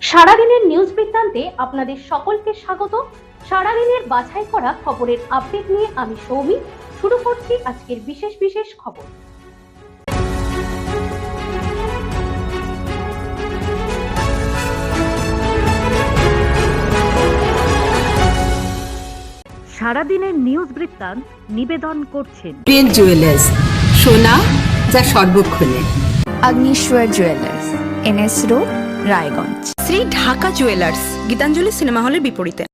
সারাদিনের নিউজ বৃত্তান্তে আপনাদের সকলকে স্বাগত। সারাদিনের বাছাই করা খবরের আপডেট নিয়ে আমি সৌমি। শুরু করছি আজকের বিশেষ বিশেষ খবর। সারাদিনের নিউজ বৃত্তান্ত নিবেদন করছেন। জুয়েলার্স সোনা যা সর্বক্ষণে। Agnishwar jewellers NS road Raiganj. Shri Dhaka jewellers, Gitanjali cinema হলের বিপরীতে।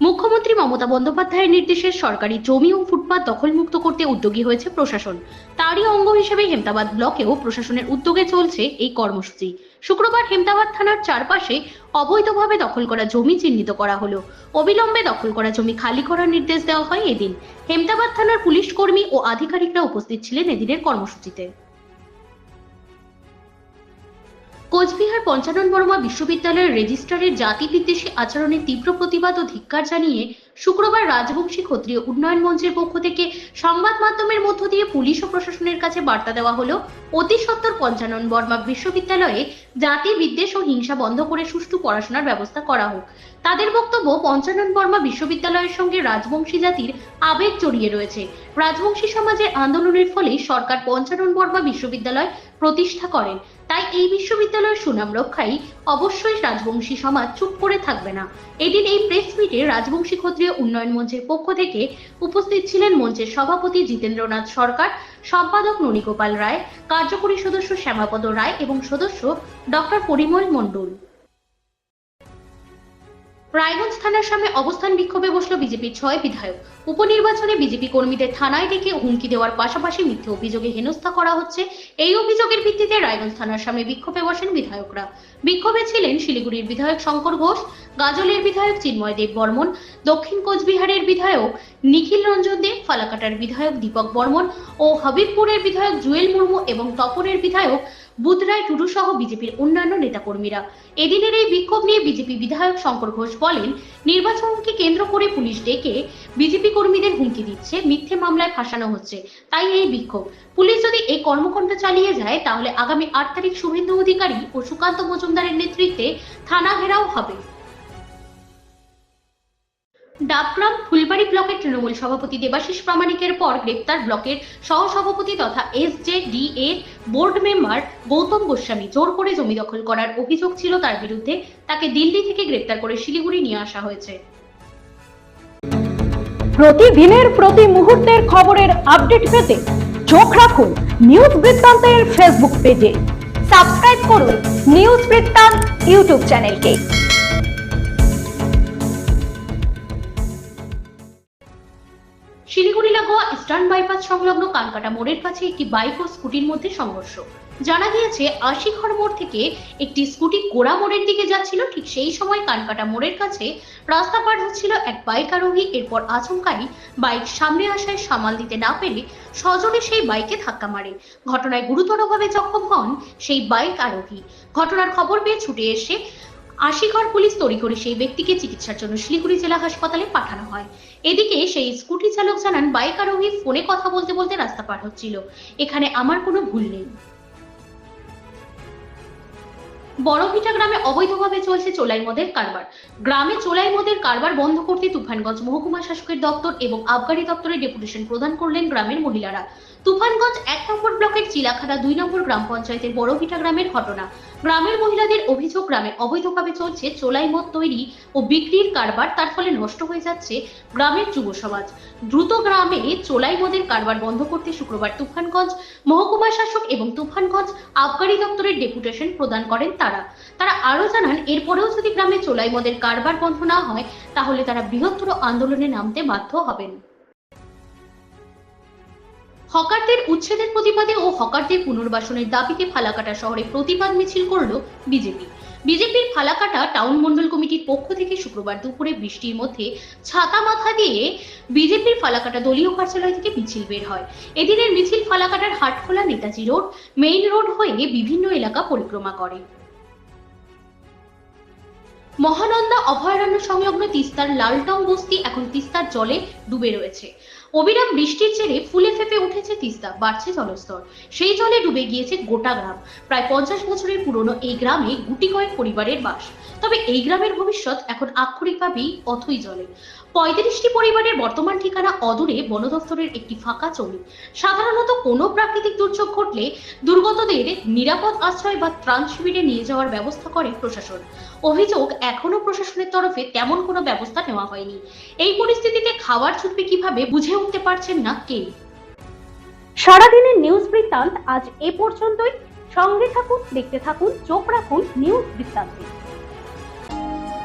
মুখ্যমন্ত্রী মমতা বন্দ্যোপাধ্যায়ের নির্দেশে সরকারি জমি ও ফুটপাত দখলমুক্ত করতে উদ্যোগী হয়েছে প্রশাসন। তারই অঙ্গ হিসেবে হেমতাবাদ ব্লকেও প্রশাসনের উদ্যোগে চলছে এই কর্মসূচি। শুক্রবার হেমতাবাদ থানার চারপাশে অবৈধভাবে দখল করা জমি চিহ্নিত করা হলো। অবিলম্বে দখল করা জমি খালি করার নির্দেশ দেওয়া হয় এদিন। হেমতাবাদ থানার পুলিশ কর্মী ও আধিকারিকরা উপস্থিত ছিলেন এদিনের কর্মসূচিতে। কোচবিহার পঞ্চানন বর্মা বিশ্ববিদ্যালয়ের রেজিস্ট্রারের জাতি বিদ্বেষী আচরণের তীব্র প্রতিবাদ ও ধিক্কার জানিয়ে শুক্রবার রাজবংশী ক্ষত্রিয় উন্নয়ন মঞ্চের পক্ষ থেকে সংবাদ মাধ্যমের মধ্য দিয়ে পুলিশ ও প্রশাসনের কাছে বার্তা দেওয়া হলো, অতি সত্বর পঞ্চানন বর্মা বিশ্ববিদ্যালয়ে জাতি বিদ্বেষ ও হিংসা বন্ধ করে সুষ্ঠু পড়াশোনার ব্যবস্থা করা হোক। তাদের বক্তব্য, পঞ্চানন বর্মা বিশ্ববিদ্যালয়ের সঙ্গে রাজবংশী জাতির আবেগ জড়িয়ে রয়েছে। রাজবংশী সমাজের আন্দোলনের ফলে সরকার পঞ্চানন বর্মা বিশ্ববিদ্যালয় প্রতিষ্ঠা করেন। তাই এই বিশ্ববিদ্যালয়ের সুনাম রক্ষায় অবশ্যই রাজবংশী সমাজ চুপ করে থাকবে না। এদিন এই প্রেস মিটে রাজবংশী ক্ষত্রিয় উন্নয়ন মঞ্চের পক্ষ থেকে উপস্থিত ছিলেন মঞ্চের সভাপতি জিতেন্দ্রনাথ সরকার, সম্পাদক ননীগোপাল রায়, কার্যকরী সদস্য শ্যামাপদ রায় এবং সদস্য ডক্টর পরিমল মণ্ডল। রায়গঞ্জ থানার সামনে অবস্থান বিক্ষোভে বসল বিজেপির ছয় বিধায়ক। উপনির্বাচনে বিজেপি কর্মীদের থানায় ডেকে হুমকি দেওয়ার পাশাপাশি মিথ্যে অভিযোগে হেনস্থা করা হচ্ছে। এই অভিযোগের ভিত্তিতে রায়গঞ্জ থানার সামনে বিক্ষোভে বসেন বিধায়করা। বিক্ষোভে ছিলেন শিলিগুড়ির বিধায়ক শঙ্কর ঘোষ, গাজলের বিধায়ক চিন্ময় দেব বর্মন, দক্ষিণ কোচবিহারের বিধায়ক নিখিল রঞ্জন দেব ফালাকাটার বিধায়ক দীপক বর্মন ও হবিবপুরের বিধায়ক জুয়েল মুর্মু এবং তপনের বিধায়ক বুধরায় টুডু সহ বিজেপির অন্যান্য নেতাকর্মীরা। এদিনের এই বিক্ষোভ নিয়ে বিজেপি বিধায়ক শঙ্কর ঘোষ বলেন, নির্বাচনকে কেন্দ্র করে পুলিশ ডেকে বিজেপি কর্মীদের হুমকি দিচ্ছে, মিথ্যে মামলায় ফাঁসানো হচ্ছে। তাই এই বিক্ষোভ। পুলিশ যদি এই কর্মকাণ্ড চালিয়ে যায়, তাহলে আগামী আট তারিখ শুভেন্দু অধিকারী ও সুকান্ত মজুমদারের নেতৃত্বে থানা ঘেরাও হবে। ডাবগ্রাম ফুলবাড়ি ব্লকের তৃণমূল সভাপতি দেবাশিস প্রামাণিকের পর গ্রেপ্তার ব্লকের সহসভাপতি তথা এস জে ডি এর বোর্ড মেম্বার গৌতম গোস্বামী। জোর করে জমি দখল করার অভিযোগ ছিল তার বিরুদ্ধে। তাকে দিল্লি থেকে গ্রেপ্তার করে শিলিগুড়ি নিয়ে আসা হয়েছে। প্রতিদিনের প্রতি মুহূর্তের খবরের আপডেট পেতে চোখ রাখুন নিউজ বৃত্তান্তের ফেসবুক পেজে। সাবস্ক্রাইব করুন নিউজ বৃত্তান্ত ইউটিউব চ্যানেলকে। বাইপাস সংলগ্ন কানকাটা মোড়ের কাছে একটি বাইক ও স্কুটির মধ্যে সংঘর্ষ। জানা গিয়েছে আশিঘর মোড় থেকে একটি স্কুটি গোড়া মোড়ের দিকে যাচ্ছিল। ঠিক সেই সময় কানকাটা মোড়ের কাছে রাস্তা পার হচ্ছিল এক বাইক আরোহী। এরপর আচমকাই বাইক সামনে আসায় সামাল দিতে না পেরে সজোরে সেই বাইকে ধাক্কা মারে। ঘটনায় গুরুতরভাবে জখম হন সেই বাইক আরোহী। ঘটনার খবর পেয়ে ছুটে এসে আশিঘর পুলিশ তড়িঘড়ি সেই ব্যক্তিকে চিকিৎসার জন্য শিলিগুড়ি জেলা হাসপাতালে পাঠানো হয়। এদিকে সেই স্কুটি চালক জানান বাইক আরোহী ফোনে কথা বলতে বলতে রাস্তা পার হচ্ছিল। এখানে আমার কোনো ভুল নেই। বড়ভিটা গ্রামে অবৈধভাবে চলছে চোলাই মদের কারবার। গ্রামে চোলাই মদের কারবার বন্ধ করতে তুফানগঞ্জ মহকুমা শাসকের দপ্তর এবং আবগারি দপ্তরে ডেপুটেশন প্রদান করলেন গ্রামের মহিলারা। তুফানগঞ্জ এক নম্বর ব্লকের চিলাখাড়া দুই নম্বর গ্রাম পঞ্চায়েতের বড়ভিটা গ্রামের ঘটনা। গ্রামের মহিলাদের অভিযোগ, গ্রামে অবৈধভাবে চলছে চোলাই মদ তৈরি ও বিক্রির কারবার, তার ফলে নষ্ট হয়ে যাচ্ছে গ্রামের যুব সমাজ। দ্রুত গ্রামে চোলাই মদের কারবার বন্ধ করতে শুক্রবার তুফানগঞ্জ মহকুমা শাসক এবং তুফানগঞ্জ আবগারি দপ্তরের ডেপুটেশন প্রদান করেন তারা। তারা। তারা আরও জানান, এরপরেও যদি গ্রামে চোলাই মদের কারবার বন্ধ না হয়, তাহলে তারা বৃহত্তর আন্দোলনে নামতে বাধ্য হবেন। হকারদের উচ্ছেদের প্রতিবাদে ও হকারদের পুনর্বাসনের দাবিতে ফালাকাটা শহরে প্রতিবাদ মিছিল করল বিজেপি। বিজেপির ফালাকাটা টাউন মন্ডল কমিটির পক্ষ থেকে শুক্রবার দুপুরে বৃষ্টির মধ্যে ছাতা মাথা দিয়ে বিজেপির ফালাকাটা দলীয় কার্যালয় থেকে মিছিল বের হয়। এদিনের মিছিল ফালাকাটার Hatkhola Netaji road, main road হয়ে বিভিন্ন এলাকা পরিক্রমা করে। মহানন্দা অভয়ারণ্য সংলগ্ন তিস্তার লালটং বস্তি এখন তিস্তার জলে ডুবে রয়েছে। অবিরাম বৃষ্টির জেরে ফুলে ফেপে উঠেছে তিস্তা, বাড়ছে জলস্তর। সেই জলে ডুবে গিয়েছে গোটা গ্রাম। প্রায় পঞ্চাশ বছরের পুরনো এই গ্রামে গুটি কয়েক পরিবারের বাস। তবে এই গ্রামের ভবিষ্যৎ এখন আক্ষরিকভাবেই অথই জলে পঁয়ত্রিশটি পরিবারের বর্তমান ঠিকানা অদূরে বন দফতরের একটি ফাঁকা জমি সাধারণত কোনো প্রাকৃতিক দুর্যোগ ঘটলে দুর্গতদের নিরাপদ আশ্রয় বা ত্রাণ শিবিরে নিয়ে যাওয়ার ব্যবস্থা করে প্রশাসন। অভিযোগ, এখনও প্রশাসনের তরফে তেমন কোনো ব্যবস্থা নেওয়া হয়নি। এই পরিস্থিতিতে খাবার ছুটবে কীভাবে বুঝে উঠতে পারছেন না কেউ সারাদিনের নিউজ বৃত্তান্ত আজ এ পর্যন্তই। সঙ্গে থাকুন, দেখতে থাকুন, চোখ রাখুন নিউজ বৃত্তান্তে।